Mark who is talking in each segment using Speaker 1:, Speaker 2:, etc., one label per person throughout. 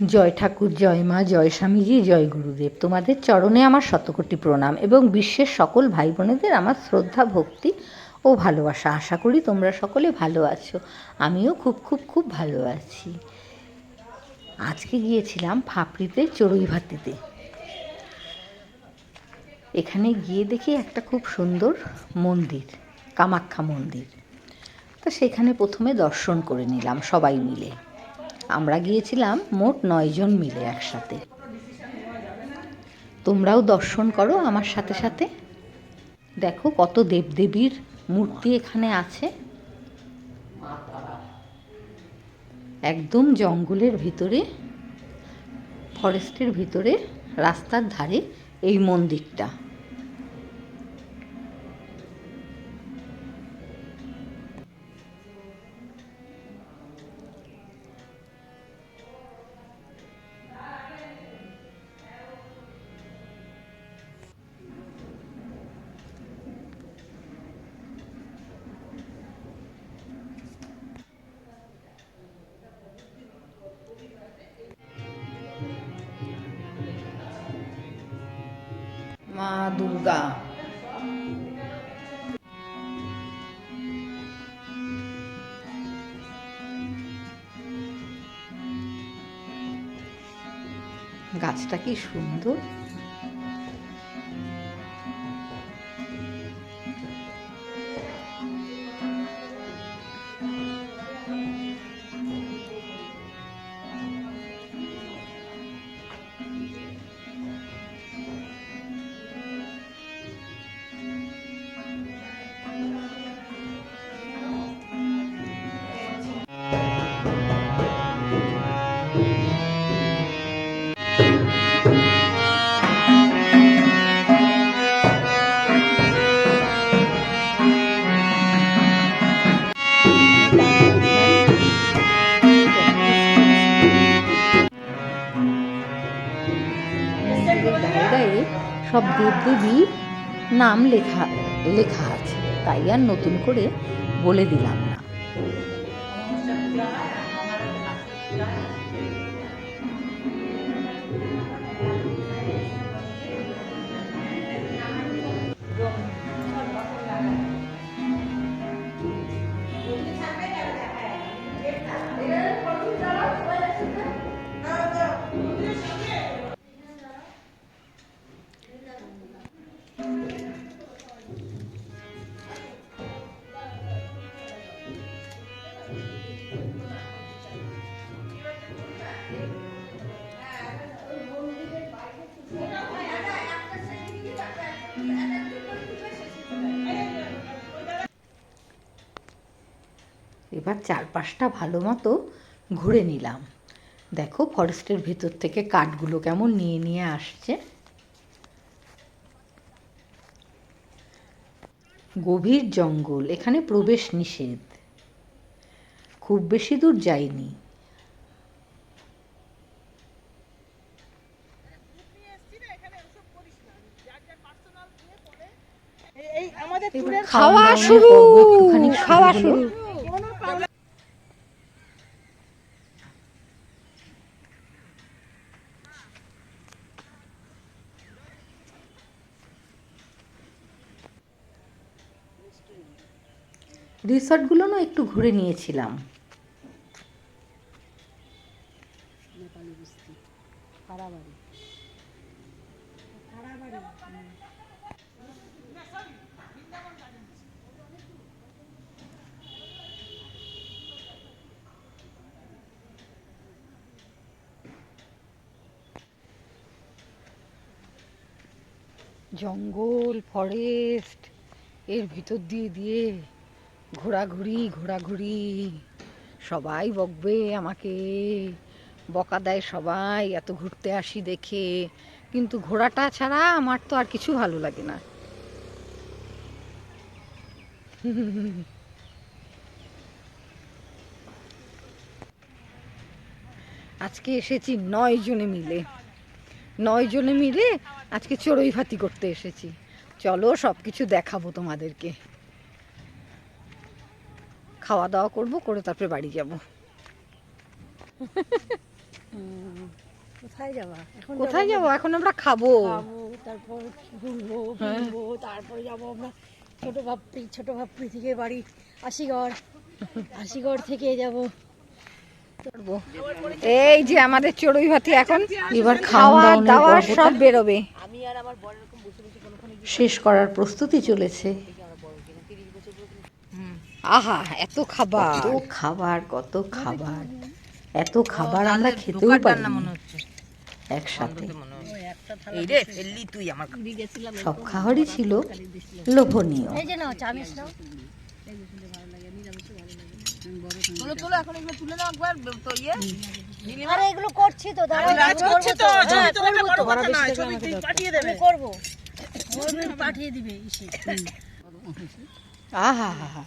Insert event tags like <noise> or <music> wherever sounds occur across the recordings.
Speaker 1: জয় ঠাকুর, জয় মা, জয় স্বামীজি, জয় গুরুদেব। তোমাদের চরণে আমার শতকোটি প্রণাম এবং বিশ্বের সকল ভাই বোনেদের আমার শ্রদ্ধা, ভক্তি ও ভালোবাসা। আশা করি তোমরা সকলে ভালো আছো। আমিও খুব খুব খুব ভালো আছি। আজকে গিয়েছিলাম ফাপড়িতে চড়ুই ভাতিতে। এখানে গিয়ে দেখি একটা খুব সুন্দর মন্দির, কামাখ্যা মন্দির। তা সেখানে প্রথমে দর্শন করে নিলাম সবাই মিলে। আমরা গিয়েছিলাম মোট নয়জন মিলে একসাথে। তোমরাও দর্শন করো আমার সাথে সাথে। দেখো কত দেবদেবীর মূর্তি এখানে আছে। একদম জঙ্গলের ভিতরে ফরেস্টের ভিতরে, রাস্তার ধারে এই মন্দিরটা। দুর্গা গাছটা কি সুন্দর? সব দেবদেবীর নাম লেখা লেখা আছে। তাই আর নতুন করে বলে দিলাম। এবার চারপাশটা ভালো মতো ঘুরে নিলাম। দেখো ফরেস্টের ভেতর থেকে কাঠগুলো কেমন নিয়ে নিয়ে আসছে। গভীর জঙ্গল এখানে প্রবেশ নিষেধ। খুব বেশি দূর যাইনি। খাওয়া শুরু! খাওয়া শুরু! রিসর্টগুলো না একটু ঘুরে নিয়েছিলাম। জঙ্গল ফরেস্ট এর ভিতর দিয়ে দিয়ে ঘোরাঘুরি ঘোরাঘুরি। সবাই বকবে আমাকে। বকা দেয় সবাই, এত ঘুরতে আসি দেখে। কিন্তু ঘোরাটা ছাড়া আমার তো আর কিছু ভালো লাগে না। আজকে এসেছি নয় জনে মিলে। নয় জনে মিলে আজকে চড়ুই ভাতি করতে এসেছি। চলো সব কিছু দেখাবো তোমাদেরকে। খাওয়া দাওয়া করব করে তারপরে বাড়ি যাব।
Speaker 2: কোথায় যাবা? এখন
Speaker 3: কোথায় যাব? এখন আমরা খাব।
Speaker 2: খাব তারপর ঘুরবো ঘুরবো তারপরে যাব আমরা ছোট ভাপ্পি ছোট ভাপ্পি থেকে বাড়ি আশিগড়। আশিগড় থেকে যাব।
Speaker 3: এই যে আমাদের চড়ুই ভাতি এখন
Speaker 1: এবার
Speaker 3: খাওয়া দাওয়া সব বেরোবে।
Speaker 2: আমি আর আমার বড় এরকম বসে বসে কোনোখানে
Speaker 1: শেষ করার প্রস্তুতি চলেছে।
Speaker 3: আহা এত খাবার।
Speaker 1: কত খাবার কত খাবার। এত খাবার আমরা খেতেও পারি একসাথে।
Speaker 2: ঘুরে গেছিলাম
Speaker 1: সব খাবারই ছিল লোভনীয়।
Speaker 2: এই যে নাও চামিচ নাও। এগুলো করছি তো দাঁড়াও করছি তো করব তো আমি করব। ময়ূর পাঠিয়ে দিবে ইসে।
Speaker 3: আহা হা হা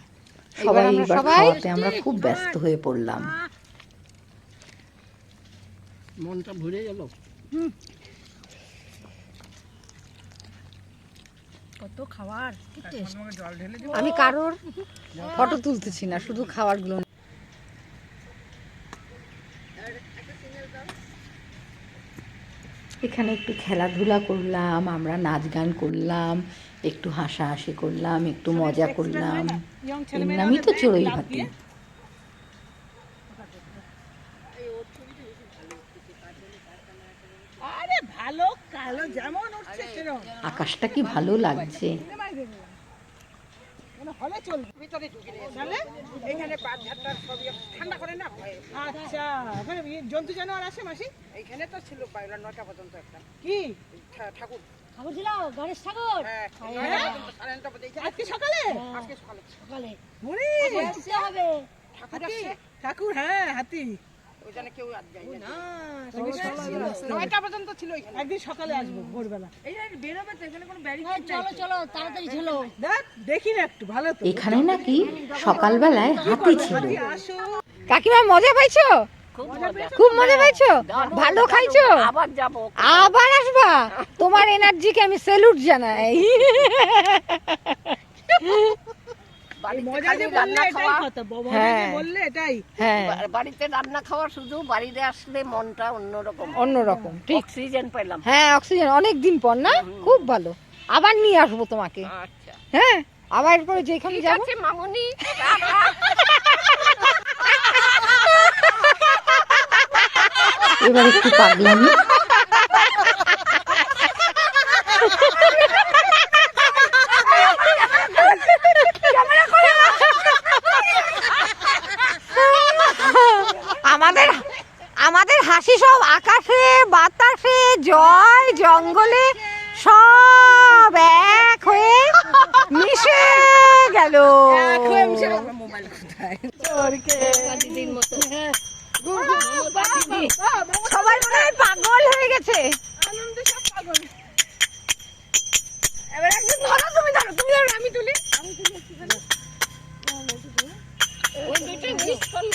Speaker 1: সবাই
Speaker 3: আমরা
Speaker 1: এবার খাওয়াতে আমরা খুব ব্যস্ত হয়ে পড়লাম।
Speaker 2: কত খাবার?
Speaker 3: আমি কারোর ফটো তুলতেছি না শুধু খাবারগুলো
Speaker 1: এখানে একটু খেলাধুলা করলাম আমরা নাচ গান করলাম একটু হাসাহাসি করলাম একটু মজা করলাম। এর নামই তো চড়ুই হাতি আকাশটা কি ভালো লাগছে।
Speaker 4: আচ্ছা ওখানে জন্তু জানোয়ার আসে মাসি? এইখানে তো ছিল পাইলা নয়টা পর্যন্ত একটা। কি? ঠাকুর।
Speaker 2: ঠাকুর ছিল? গণেশ ঠাকুর?
Speaker 4: হ্যাঁ,
Speaker 2: হ্যাঁ।
Speaker 4: আজকে সকালে? আজকে সকালে।
Speaker 2: সকালে।
Speaker 4: ঠাকুর হ্যাঁ হাতি। ওইখানে কেউ আর যায় নয়টা পর্যন্ত ছিল একদিন সকালে আসব ভোরবেলা। এই বেরোবে তো এখানে কোনো ব্যারি
Speaker 2: চলো চলো তাড়াতাড়ি চলো
Speaker 4: দেখি না একটু ভালো তো।
Speaker 1: এখানে নাকি সকালবেলায় হাতি ছিল।
Speaker 4: আসো।
Speaker 3: কাকিমা মজা পাইছো? খুব মজা পাইছো? ভালো খাইছো? আবার যাব। আবার আসবা? তোমার এনার্জিকে আমি স্যালুট জানাই। <laughs>
Speaker 5: বাড়িতে রান্না খাওয়া শুধু বাড়িতে আসলে মনটা অন্যরকম।
Speaker 3: অন্যরকম ঠিক।
Speaker 5: অক্সিজেন পেলাম।
Speaker 3: হ্যাঁ অক্সিজেন। অনেক দিন পর না? খুব ভালো। আবার নিয়ে আসব তোমাকে।
Speaker 5: আচ্ছা।
Speaker 3: হ্যাঁ? আবার এরপরে যেখানে যাব।
Speaker 5: মামুনি।
Speaker 1: এবার একটু পাগলামি
Speaker 3: আমাদের আমাদের হাসি সব আকাশে বাতাসে জয় জঙ্গলে সব এক হয়ে মিশে গেল। সবাই মনে হয় পাগল হয়ে গেছে। এবার ধরো তুমি ধরো তুমি ধরো আমি তুলি।
Speaker 5: ওই দুটো করল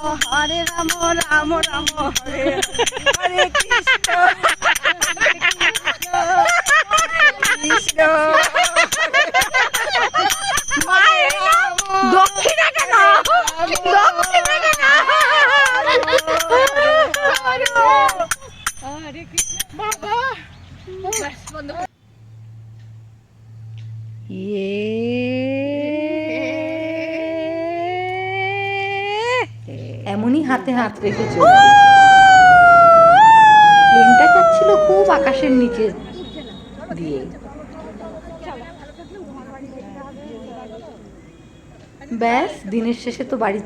Speaker 3: বাহ মায়ের <laughs>
Speaker 1: হাতে হাত রেখে চলে প্লেনটা যাচ্ছিল খুব আকাশের নিচে দিয়ে। ব্যাস দিনের শেষে তো বাড়ি